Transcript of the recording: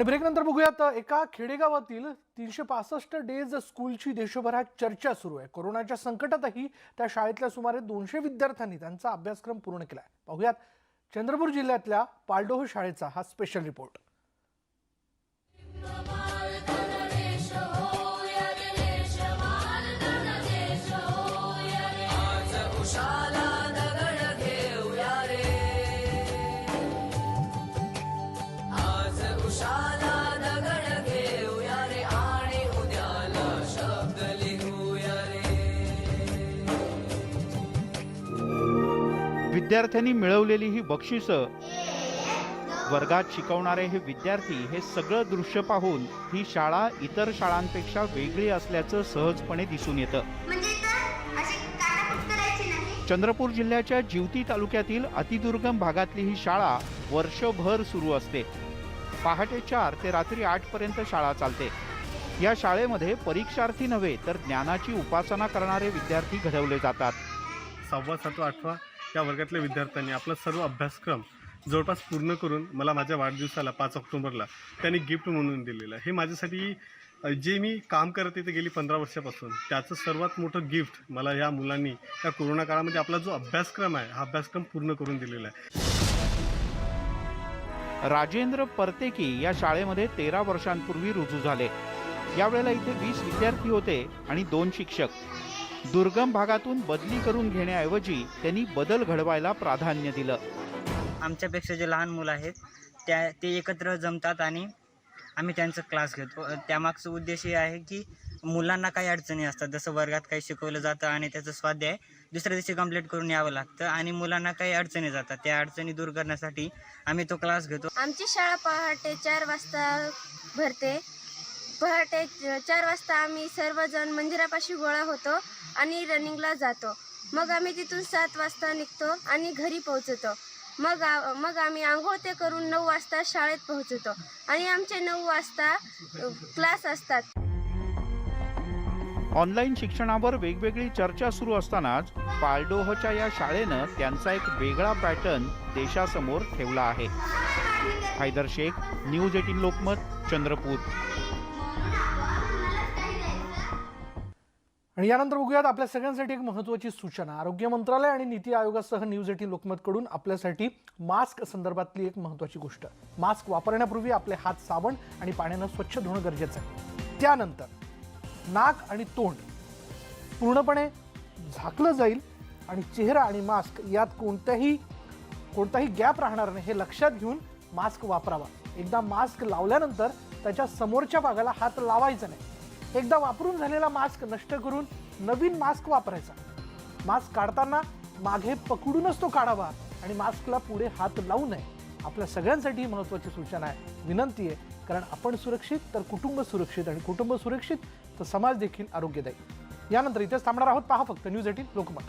आणि ब्रेकनंतर बघूयात एका खेडेगावातील तीनशे पासष्ट डेज स्कूलची देशभरात चर्चा सुरू आहे. कोरोनाच्या संकटातही त्या शाळेतल्या सुमारे दोनशे विद्यार्थ्यांनी त्यांचा अभ्यासक्रम पूर्ण केला आहे पाहूयात चंद्रपूर जिल्ह्यातल्या पालडोह शाळेचा हा स्पेशल रिपोर्ट विद्यार्थ्यांनी मिळवलेली ही बक्षिसं वर्गात शिकवणारे हे विद्यार्थी हे सगळं दृश्य पाहून ही शाळा इतर शाळांपेक्षा वेगळी असल्याचं सहजपणे दिसून येतं. म्हणजे तर अशी काटाकुट करायची नाही? चंद्रपूर जिल्ह्याच्या जिवती तालुक्यातील अतिदुर्गम भागातली ही शाळा वर्षभर सुरू असते. पहाटे चार ते रात्री आठ पर्यंत शाळा चालते. या शाळेमध्ये परीक्षार्थी नव्हे तर ज्ञानाची उपासना करणारे विद्यार्थी घडवले जातात. सहावा सातवा आठवा या वर्गातल्या विद्यार्थ्यांनी आपला सर्व अभ्यासक्रम जवळपास पूर्ण करून मला माझ्या वाढदिवसाला पाच ऑक्टोबरला त्यांनी गिफ्ट म्हणून दिलेलं आहे. हे माझ्यासाठी जे मी काम करत येते गेली पंधरा वर्षापासून. त्याचं सर्वात मोठं गिफ्ट मला या मुलांनी या कोरोना काळामध्ये आपला जो अभ्यासक्रम आहे हा अभ्यासक्रम पूर्ण करून दिलेला आहे. राजेंद्र परतेकी या शाळेमध्ये तेरा वर्षांपूर्वी रुजू झाले. यावेळेला इथे वीस विद्यार्थी होते आणि दोन शिक्षक. दुर्गम भागातून बदली करून घेण्याऐवजी त्यांनी बदल घडवायला प्राधान्य दिलं. आमच्यापेक्षा जे लहान मुलं आहेत त्या ते एकत्र जमतात आणि आम्ही त्यांचा क्लास घेतो. त्यामागचं उद्देश हे आहे की मुलांना काही अडचणी असतात जसं वर्गात काही शिकवलं जातं आणि त्याचं स्वाध्याय दुसऱ्या दिवशी कंप्लीट करून यावं लागतं आणि मुलांना काही अडचणी जातात. त्या अडचणी दूर करण्यासाठी आम्ही तो क्लास घेतो. आमची शाळा पहाटे चार वाजता भरते. पहाटे चार वाजता आम्ही सर्वजण मंदिरापाशी गोळा होतो आणि रनिंगला जातो. मग आम्ही तिथून सात वाजता निघतो आणि घरी पोहोचतो. मग मग आम्ही आंघोळ ते करून नऊ वाजता शाळेत पोहोचतो आणि आमचे नऊ वाजता क्लास असतात. ऑनलाईन शिक्षणावर वेगवेगळी चर्चा सुरू असतानाच पालडोहच्या या शाळेनं त्यांचा एक वेगळा पॅटर्न देशासमोर ठेवला आहे. Haider Sheikh news eighteen Lokmat Chandrapur. आणि यानंतर बघूयात आपल्या सगळ्यांसाठी एक महत्त्वाची सूचना. आरोग्य मंत्रालय आणि नीती आयोगासह न्यूज एटीन लोकमतकडून आपल्यासाठी मास्क संदर्भातली एक महत्त्वाची गोष्ट. मास्क वापरण्यापूर्वी आपले हात साबण आणि पाण्यानं स्वच्छ धुणं गरजेचं आहे. त्यानंतर नाक आणि तोंड पूर्णपणे झाकलं जाईल आणि चेहरा आणि मास्क यात कोणत्याही कोणताही गॅप राहणार नाही. हे लक्षात घेऊन मास्क वापरावा. एकदा मास्क लावल्यानंतर त्याच्या समोरच्या भागाला हात लावायचा नाही. एकदा वापरून झालेला मास्क नष्ट करून नवीन मास्क वापरायचा. मास्क काढताना मागे पकडूनच तो काढावा आणि मास्कला पुढे हात लावू नये. आपल्या सगळ्यांसाठी महत्त्वाची सूचना आहे. विनंती आहे कारण आपण सुरक्षित तर कुटुंब सुरक्षित आणि कुटुंब सुरक्षित तर समाज देखील आरोग्यदायी. यानंतर इथेच थांबणार आहोत. पहा फक्त न्यूज एटीन लोकमत.